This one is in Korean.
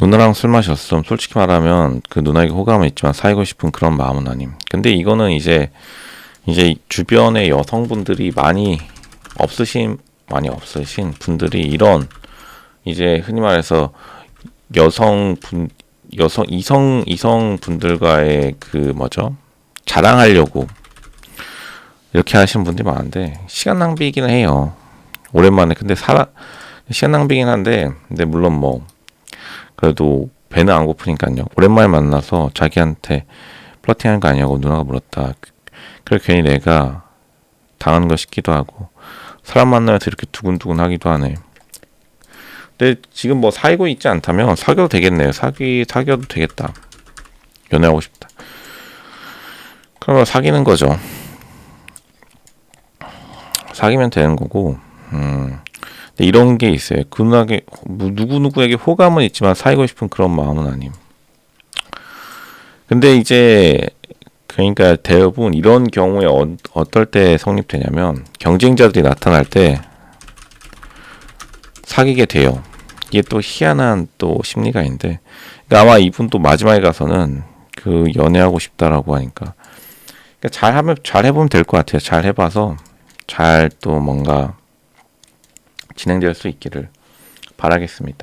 누나랑 술 마셨음. 솔직히 말하면 그 누나에게 호감은 있지만 사귀고 싶은 그런 마음은 아님. 근데 이거는 이제 이제 주변에 여성분들이 많이 없으신 많이 없으신 분들이 이런 이제 흔히 말해서 여성분 여성 이성 이성 분들과의 그 뭐죠 자랑하려고 이렇게 하시는 분들이 많은데 시간 낭비이기는 해요. 오랜만에 근데 살아 시간 낭비긴 한데 근데 물론 뭐 그래도 배는 안 고프니까요. 오랜만에 만나서 자기한테 플러팅하는 거 아니냐고 누나가 물었다. 그래 괜히 내가 당한 거 싶기도 하고 사람 만나면서 이렇게 두근두근 하기도 하네. 근데 지금 뭐 사귀고 있지 않다면 사귀어도 되겠네요. 사귀 사귀어도 되겠다. 연애하고 싶다. 그러면 사귀는 거죠. 사귀면 되는 거고. 음. 근데 이런 게 있어요. 그 누나게 누구 누구에게 호감은 있지만 사귀고 싶은 그런 마음은 아님. 근데 이제 그러니까 대부분 이런 경우에 어, 어떨 때 성립되냐면 경쟁자들이 나타날 때 사귀게 돼요. 이게 또 희한한 또 심리가 있는데 그러니까 아마 이분 또 마지막에 가서는 그 연애하고 싶다라고 하니까 그러니까 잘 하면 잘 해보면 될 것 같아요. 잘 해봐서 잘 또 뭔가 진행될 수 있기를 바라겠습니다.